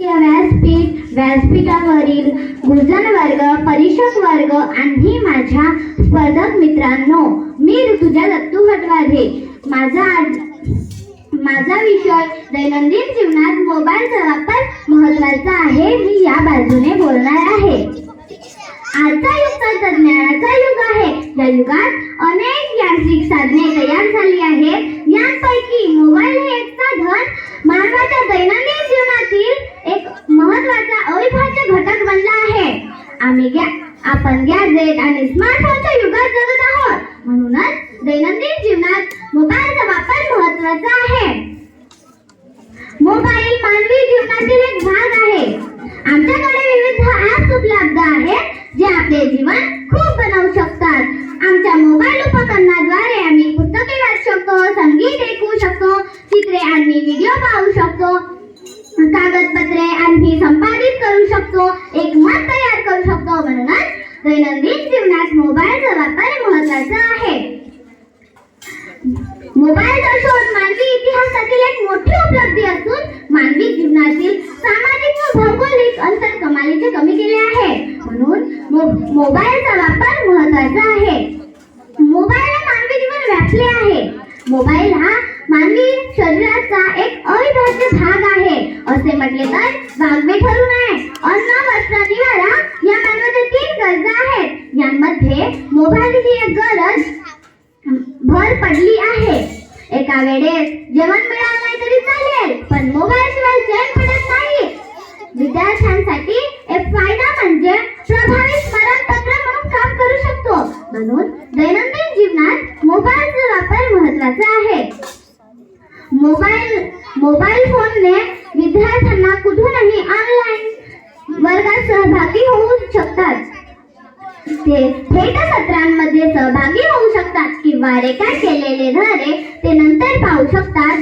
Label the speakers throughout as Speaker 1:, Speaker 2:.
Speaker 1: व्यासपीठ व्यासपीठावरील गुरुजन वर्ग परीक्षक वर्ग आणि माझ्या स्पर्धक मित्रांनो मी ऋतुजा दत्तू हटवाढे माझा आज माझा विषय दैनंदिन जीवनात मोबाईलचा वापर महत्त्वाचा आहे मी या बाजूने बोलणार आहे. आजचा युग तंत्रज्ञानाचा युग आहे. या युगात अनेक यांत्रिक साधने तयार झाली आहेत. यांपैकी मोबाईल हे एक साधन मानवाच्या दैनंदिन जीवनातील एक महत्त्वाचा अविभाज्य घटक बनला आहे घ्या. गॅ आपण गॅजेट आणि स्मार्टफोनच्या युगात जगत आहोत. म्हणूनच दैनंदिन जीवनात मोबाईलचा वापर महत्त्वाचा आहे. मोबाईल मानवी जीवनातील एक भाग आहे. आमच्याकडे विविध ऍप्स उपलब्ध आहेत जे आपले जीवन खूप बनवू शकतात. आमच्या मोबाईल उपकरणाद्वारे आम्ही पुस्तके वाचू शकतो संगीत ऐकू शकतो चित्रे आणि व्हिडिओ पाहू शकतो कागदपत्रे आम्ही संपादित करू शकतो. एक मत तयार करू शकतो म्हणूनच दैनंदिन जीवनात मोबाईलचा वापर महत्त्वाचा आहे मोबाईलचा शोध मानवी इतिहासातील एक मोठी उपलब्धी असून मानवी जीवनातील सामाजिक व भौगोलिक अंतर कमालीचे कमी केले आहे. म्हणून मोबाईलचा वापर महत्त्वाचा आहे. मोबाईलने मानवी जीवन व्यापले आहे. मोबाईल हा मानवी शरीराचा एक अविभाज्य भाग आहे. असे म्हटले तर वागवे ठरू नये मध्ये मोबाईलची मोबाईल ही एक गरज भर पडली आहे. एका वेळेस जेवण मिळालं नाही तरी चालेल पण मोबाईल शिवाय चैन पडत नाही. विद्यार्थ्यांसाठी एक फायदा म्हणजे प्रभावी स्मरणपत्र म्हणून काम करू शकतो. म्हणून दैनंदिन जीवनात मोबाईलचा वापर महत्त्वाचा आहे. मोबाईल मोबाईल फोनने विद्यार्थ्यांना कुठूनही ऑनलाईन वर्गात सहभागी होऊ शकतात. ते थेट सत्रांमध्ये सहभागी होऊ शकतात किंवा रेकॉर्ड केलेले धडे ते नंतर पाहू शकतात.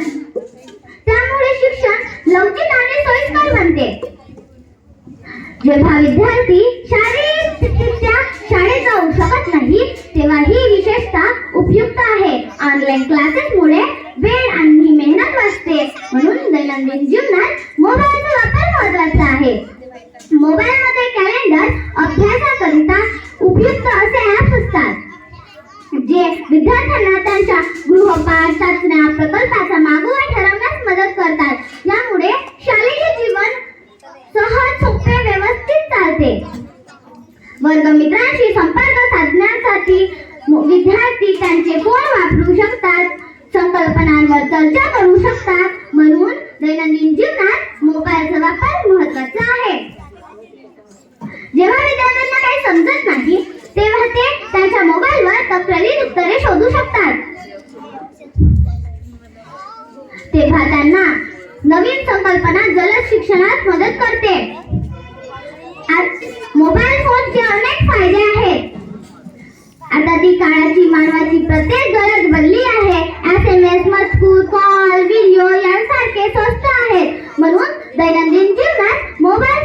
Speaker 1: त्यामुळे शिक्षण लवचिक आणि सोयीस्कर बनते. जेव्हा विद्यार्थी शारीरिकरित्या शाळेत जाऊ शकत नाही तेव्हा ही विशेषता उपयुक्त आहे. ऑनलाईन क्लासेसमुळे वेळ आणि मेहनत वाचते. म्हणून दैनंदिन जीवनात मोबाईलचा वापर महत्त्वाचा आहे. मोबाईल जे विद्यार्थ्यांना त्यांच्या गृहपाठ चाचण्या प्रकल्पाचा मागोवा ठरवण्यास मदत करतात. यामुळे शालेय जीवन सहज सोपे व्यवस्थित चालते. वर्गमित्रांशी संपर्क साधण्यासाठी विद्यार्थी त्यांचे फोन वापरू शकतात संकल्पनांवर चर्चा करू शकतात. म्हणून दैनंदिन जीवनात मोबाईलचा वापर महत्त्वाचा आहे. जेव्हा विद्यार्थ्यांना काही समजत नाही तेव्हा त्यांना नवीन संकल्पना जलद शिक्षणात मदत करते. आज मोबाईल फोनचे अनेक फायदे आहेत. आता ती काळाची मानवाची प्रत्येक गरज बनली आहे. एस एम एस मजकूर कॉल व्हिडिओ यांसारखे स्वस्त आहेत. म्हणून दैनंदिन जीवनात मोबाईल